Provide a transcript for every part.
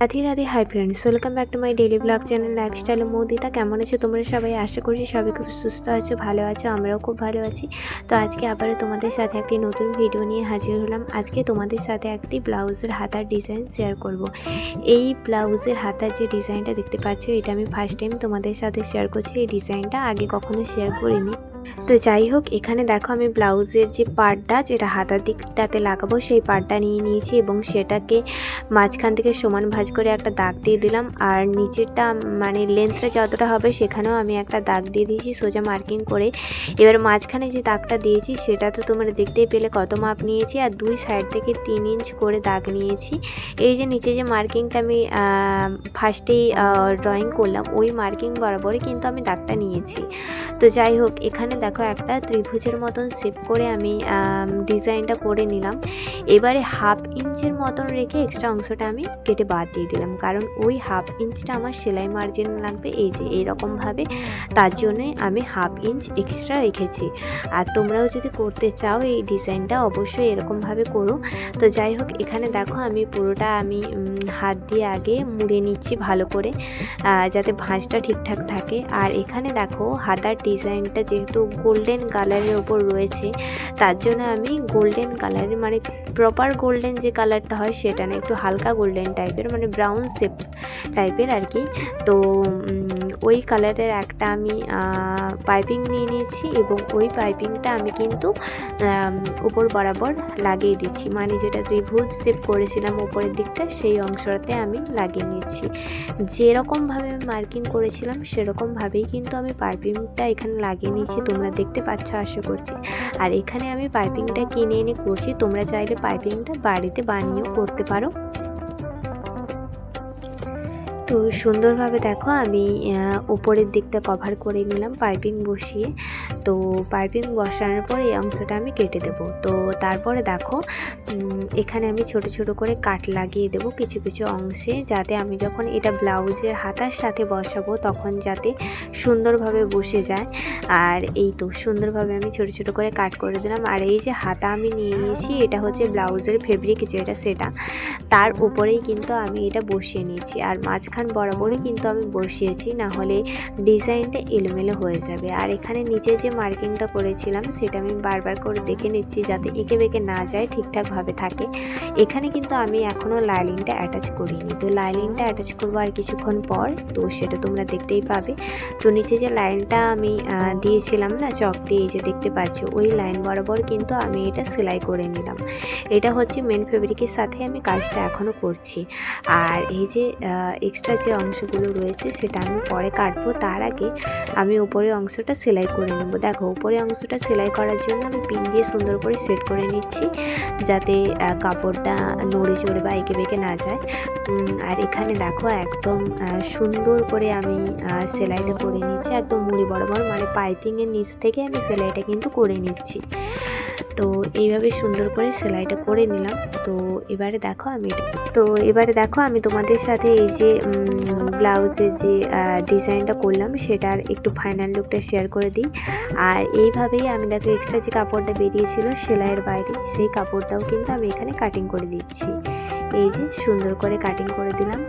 Radhe Radhe hi friends welcome back to my daily blog channel lifestyle Moudita কেমন আছো তোমরা সবাই? আশা করছি সবাই খুব সুস্থ আছো, ভালো আছো, আমরাও খুব ভালো আছি। তো আজকে আবারও তোমাদের সাথে একটি নতুন ভিডিও নিয়ে হাজির হলাম। আজকে তোমাদের সাথে একটি ব্লাউজের হাতার ডিজাইন শেয়ার করব। এই ব্লাউজের হাতার যে ডিজাইনটা দেখতে পাচ্ছ, এটা আমি ফার্স্ট টাইম তোমাদের সাথে শেয়ার করছি। এই ডিজাইনটা আগে কখনো শেয়ার করিনি। তো যাই হোক, এখানে দেখো আমি ব্লাউজের যে পার্টটা যেটা হাতার দিকটাতে লাগাবো, সেই পার্টটা নিয়ে নিয়েছি এবং সেটাকে মাঝখান থেকে সমান ভাঁজ করে একটা দাগ দিয়ে দিলাম। আর নিচেরটা মানে লেন্থটা যতটা হবে, সেখানেও আমি একটা দাগ দিয়ে দিয়েছি, সোজা মার্কিং করে। এবার মাঝখানে যে দাগটা দিয়েছি, সেটা তো তোমরা দেখতেই পেলে, কত মাপ নিয়েছি, আর দুই সাইড থেকে তিন ইঞ্চ করে দাগ নিয়েছি। এই যে নিচে যে মার্কিংটা আমি ফার্স্টেই ড্রয়িং করলাম, ওই মার্কিং বরাবরই কিন্তু আমি দাগটা নিয়েছি। তো যাই হোক, এখানে দেখো একটা ত্রিভুজের মতন শেপ করে আমি ডিজাইনটা করে নিলাম। এবারে হাফ ইঞ্চের মতন রেখে এক্সট্রা অংশটা আমি কেটে বাদ দিয়ে দিলাম। কারণ ওই হাফ ইঞ্চটা আমার সেলাই মার্জিন লাগবে, এই যে এইরকমভাবে তার জন্যে আমি হাফ ইঞ্চ এক্সট্রা রেখেছি। আর তোমরাও যদি করতে চাও এই ডিজাইনটা অবশ্যই এরকমভাবে করো। তো যাই হোক, এখানে দেখো, আমি পুরোটা আমি হাত দিয়ে আগে মুড়ে নিচ্ছি ভালো করে যাতে ভাঁজটা ঠিকঠাক থাকে। আর এখানে দেখো, হাতার ডিজাইনটা যেহেতু গোল্ডেন কালারের ওপর রয়েছে। তার জন্য আমি গোল্ডেন কালার মানে প্রপার গোল্ডেন যে কালারটা হয় সেটা না, একটু হালকা গোল্ডেন টাইপের মানে ব্রাউন শেপ টাইপের আর কি। তো ওই কালারের একটা আমি পাইপিং নিয়ে নিয়েছি এবং ওই পাইপিংটা আমি কিন্তু উপর বরাবর লাগিয়ে দিচ্ছি। মানে যেটা ত্রিভুজ শেপ করেছিলাম উপরের দিকটা, সেই অংশটাতে আমি লাগিয়ে নিয়েছি। যেরকমভাবে আমি মার্কিং করেছিলাম, সেরকমভাবেই কিন্তু আমি পাইপিংটা এখানে লাগিয়ে নিয়েছি। তোমরা দেখতে পাচ্ছ, আশা করছি। আর এখানে আমি পাইপিংটা কিনে এনে করছি। তোমরা চাইলে পাইপিংটা বাড়িতে বানিয়েও করতে পারো। তো সুন্দরভাবে দেখো আমি উপরের দিকটা কভার করে নিলাম পাইপিং বসিয়ে। তো পাইপিং বসানোর পর এই অংশটা আমি কেটে দেব। তো তারপরে দেখো এখানে আমি ছোট ছোট করে কাট লাগিয়ে দেব কিছু কিছু অংশে যাতে আমি যখন এটা ব্লাউজের হাতার সাথে বসাবো তখন যাতে সুন্দরভাবে বসে যায়। আর এই তো সুন্দরভাবে আমি ছোট ছোট করে কাট করে দিলাম। আর এই যে হাতা আমি নিয়ে নিয়েছি, এটা হচ্ছে ব্লাউজের ফেব্রিক যেটা সেটা। তার উপরেই কিন্তু আমি এটা বসিয়ে নিয়েছি। আর মাঝখান বরাবরই কিন্তু আমি বসিয়েছি, না হলে ডিজাইনটা এলোমেলো হয়ে যাবে। আর এখানে নিচে যে মার্কিংটা করেছিলাম, সেটা আমি বারবার করে দেখে নিচ্ছি যাতে এঁকে বেঁকে না যায়, ঠিকঠাকভাবে থাকে। এখানে কিন্তু আমি এখনও লাইলিংটা অ্যাটাচ করিনি। তো লাইলিংটা অ্যাটাচ করব আর কিছুক্ষণ পর, তো সেটা তোমরা দেখতেই পাবে। তো নিচে যে লাইনটা আমি দিয়েছিলাম না, চক দিয়ে, এই যে দেখতে পাচ্ছ, ওই লাইন বরাবর কিন্তু আমি এটা সেলাই করে নিলাম। এটা হচ্ছে মেন ফেব্রিকের সাথে আমি কাজটা এখনও করছি। আর এই যে এক্সট্রা যে অংশগুলো রয়েছে, সেটা আমি পরে কাটবো। তার আগে আমি উপরের অংশটা সেলাই করে নেব। দেখো উপরে অংশটা সেলাই করার জন্য আমি পিন দিয়ে সুন্দর করে সেট করে নিচ্ছি যাতে কাপড়টা নড়ে চড়ে বা এঁকে বেঁকে না যায়। আর এখানে দেখো একদম সুন্দর করে আমি সেলাইটা করে নিচ্ছি। একদম মুড়ি বরাবর মানে পাইপিংয়ের নিচ থেকে আমি সেলাইটা কিন্তু করে নিচ্ছি। তো এইভাবে সুন্দর করে সেলাইটা করে নিলাম। তো এবারে দেখো আমি তো এবারে দেখো আমি তোমাদের সাথে এই যে ব্লাউজের যে ডিজাইনটা করলাম সেটার একটু ফাইনাল লুকটা শেয়ার করে দিই। আর এইভাবেই আমি দেখো এক্সট্রা যে কাপড়টা বেরিয়েছিল সেলাইয়ের বাইরে, সেই কাপড়টাও কিন্তু আমি এখানে কাটিং করে দিচ্ছি। এই যে সুন্দর করে কাটিং করে দিলাম।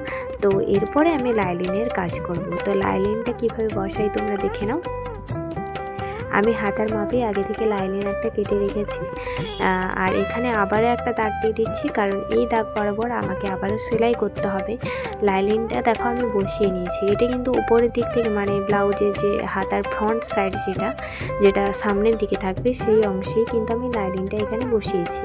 তো এরপরে আমি লাইলিনের কাজ করব। তো লাইলিনটা কীভাবে বসাই তোমরা দেখে নাও। আমি হাতার মাপে আগে থেকে লাইলিন একটা কেটে রেখেছি। আর এখানে আবারও একটা দাগ দিয়ে দিচ্ছি, কারণ এই দাগ বরাবর আমাকে আবারও সেলাই করতে হবে। লাইলিনটা দেখো আমি বসিয়ে নিয়েছি। এটা কিন্তু উপরের দিক থেকে মানে ব্লাউজের যে হাতার ফ্রন্ট সাইড যেটা যেটা সামনের দিকে থাকবে, সেই অংশেই কিন্তু আমি লাইলিনটা এখানে বসিয়েছি।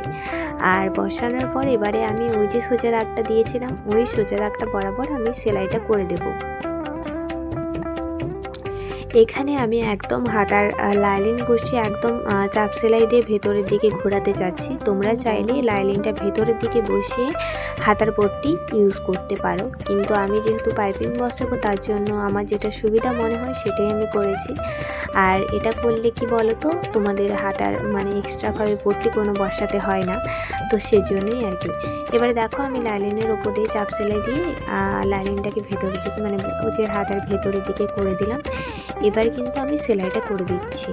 আর বসানোর পর এবারে আমি ওই যে সোজা দাগটা দিয়েছিলাম, ওই সোজা দাগটা বরাবর আমি সেলাইটা করে দেবো। এখানে আমি একদম হাতার লাইলিন বসিয়ে একদম চাপ সেলাই দিয়ে ভেতরের দিকে ঘোরাতে চাচ্ছি তোমরা চাইলে লাইলিনটা ভেতরের দিকে বসিয়ে হাতার পট্টি ইউজ করতে পারো। কিন্তু আমি যেহেতু পাইপিং বসাবো, তার জন্য আমার যেটা সুবিধা মনে হয় সেটাই আমি করেছি। আর এটা করলে কি বলো তো তোমাদের হাতার মানে এক্সট্রাভাবে পট্টি কোনো বসাতে হয় না। তো সেজন্যই আর কি। এবারে দেখো আমি লাইলিনের ওপর দিয়ে চাপ সেলাই দিয়ে লাইলিনটাকে ভেতরের দিকে মানে যে হাতার ভেতরের দিকে করে দিলাম, এবার কিন্তু আমি সেলাইটা করে দিচ্ছি।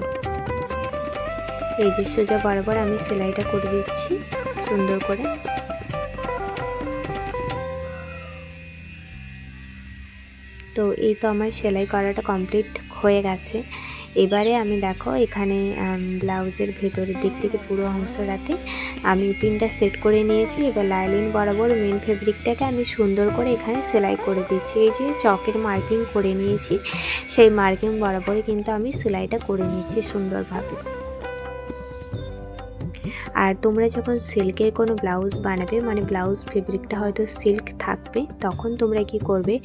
এই যে সোজা বরাবর আমি সেলাইটা করে দিচ্ছি, সুন্দর করে। তো এই তো আমার সেলাই করাটা কমপ্লিট হয়ে গেছে। এবারে আমি দেখো এখানে ব্লাউজের ভেতরের দিক থেকে পুরো অংশটাতে আমি পিনটা সেট করে নিয়েছি। এবার লাইলিন বরাবর মেন ফেব্রিকটাকে আমি সুন্দর করে এখানে সেলাই করে দিচ্ছি। এই যে চকের মার্কিং করে নিয়েছি, সেই মার্কিং বরাবরই কিন্তু আমি সেলাইটা করে নিচ্ছি সুন্দরভাবে। আর তোমরা যখন সিল্কের কোনো ব্লাউজ বানাবে মানে ব্লাউজ ফেব্রিকটা হয়তো সিল্ক থাকবে, তখন তোমরা কি করবে,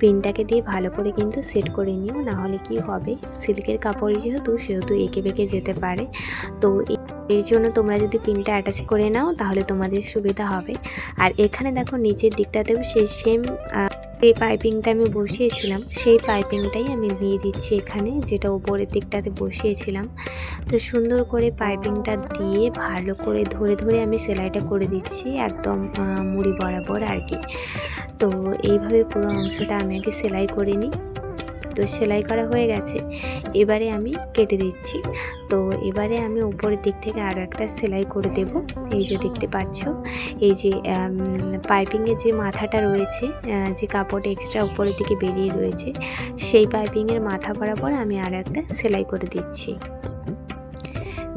পিনটাকে দিয়ে ভালো করে কিন্তু সেট করে নিও না হলে কি হবে, সিল্কের কাপড় যেহেতু, সেহেতু এঁকে বেঁকে যেতে পারে। তো এর জন্য তোমরা যদি পিনটা অ্যাটাচ করে নাও, তাহলে তোমাদের সুবিধা হবে। আর এখানে দেখো, নিচের দিকটাতেও সেই সেম যে পাইপিংটা আমি বসিয়েছিলাম, সেই পাইপিংটাই আমি দিয়ে দিচ্ছি এখানে, যেটা উপরের দিকটাতে বসিয়েছিলাম। তো সুন্দর করে পাইপিংটা দিয়ে ভালো করে ধরে ধরে আমি সেলাইটা করে দিচ্ছি একদম মুড়ি বরাবর আর কি। তো এইভাবে পুরো অংশটা আমি আগে সেলাই করে নিই। তো সেলাই করা হয়ে গেছে। এবারে আমি কেটে দিচ্ছি। তো এবারে আমি উপরের দিক থেকে আরও একটা সেলাই করে দেব। এই যে দেখতে পাচ্ছ, এই যে পাইপিংয়ের যে মাথাটা রয়েছে যে কাপড় এক্সট্রা উপরের দিকে বেরিয়ে রয়েছে, সেই পাইপিংয়ের মাথা বরাবর আমি আর একটা সেলাই করে দিচ্ছি।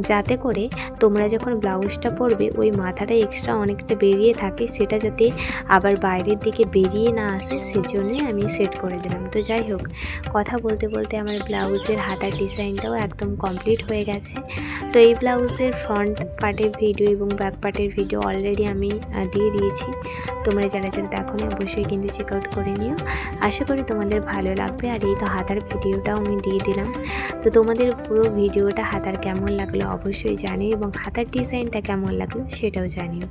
যাতে করে তোমরা যখন ব্লাউজটা পরবে, ওই মাথাটা এক্সট্রা অনেকটা বেরিয়ে থাকে, সেটা যাতে আবার বাইরের দিকে বেরিয়ে না আসে, সেজন্যই আমি সেট করে দিলাম। তো যাই হোক, কথা বলতে বলতে আমার ব্লাউজের হাতার ডিজাইনটাও একদম কমপ্লিট হয়ে গেছে। তো এই ব্লাউজের ফ্রন্ট পার্টের ভিডিও এবং ব্যাক পার্টের ভিডিও অলরেডি আমি দিয়ে দিয়েছি। তোমরা যারা যারা দেখো না অবশ্যই কিন্তু চেক আউট করে নিও। আশা করি তোমাদের ভালো লাগবে। আর এই তো হাতার ভিডিওটাও আমি দিয়ে দিলাম। তো তোমাদের পুরো ভিডিওটা হাতার কেমন লাগল অবশ্যই জানিও এবং হাতার ডিজাইনটা কেমন লাগল সেটাও জানিও।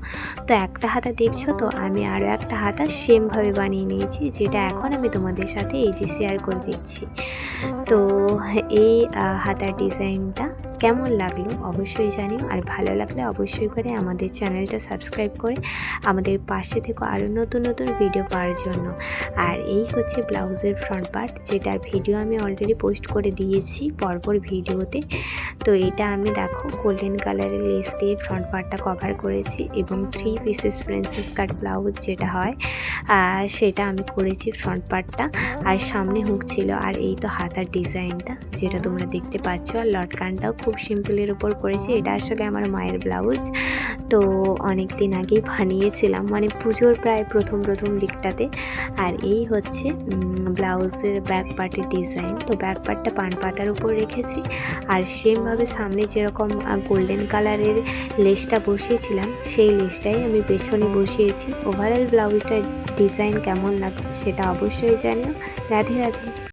তো একটা হাতা দেখছ তো, আমি আরও একটা হাতা সেমভাবে বানিয়ে নিয়েছি, যেটা এখন আমি তোমাদের সাথে এই যে শেয়ার করে দিচ্ছি। তো এই হাতার ডিজাইনটা কেমন লাগল অবশ্যই জানিও। আর ভালো লাগলে অবশ্যই করে আমাদের চ্যানেলটা সাবস্ক্রাইব করে আমাদের পাশে থেকে আরও নতুন নতুন ভিডিও পাওয়ার জন্য। আর এই হচ্ছে ব্লাউজের ফ্রন্ট পার্ট যেটার ভিডিও আমি অলরেডি পোস্ট করে দিয়েছি পরপর ভিডিওতে। তো এটা আমি দেখো গোল্ডেন কালারের লেস দিয়ে ফ্রন্ট পার্টটা কভার করেছি এবং three pieces princess cut blouse যেটা হয় সেটা আমি করেছি ফ্রন্ট পার্টটা আর সামনে হুক ছিল আর এই তো হাতার ডিজাইনটা যেটা তোমরা দেখতে পাচ্ছ। আর লটকানটাও খুব সিম্পলের উপর করেছি। এটা আসলে আমার মায়ের ব্লাউজ। তো অনেক দিন আগেই বানিয়েছিলাম। মানে পুজোর প্রায় প্রথম প্রথম দিকটাতে। আর এই হচ্ছে ব্লাউজের ব্যাক পার্টের ডিজাইন তো ব্যাক পার্টটা পান পাতার উপর রেখেছি। আর সেমভাবে সামনে যেরকম গোল্ডেন কালারের লেসটা বসিয়েছিলাম, সেই লেসটাই আমি পেছনে বসিয়েছি। ওভারঅল ব্লাউজটার ডিজাইন কেমন লাগবে সেটা অবশ্যই জানিও। রাধে রাধে।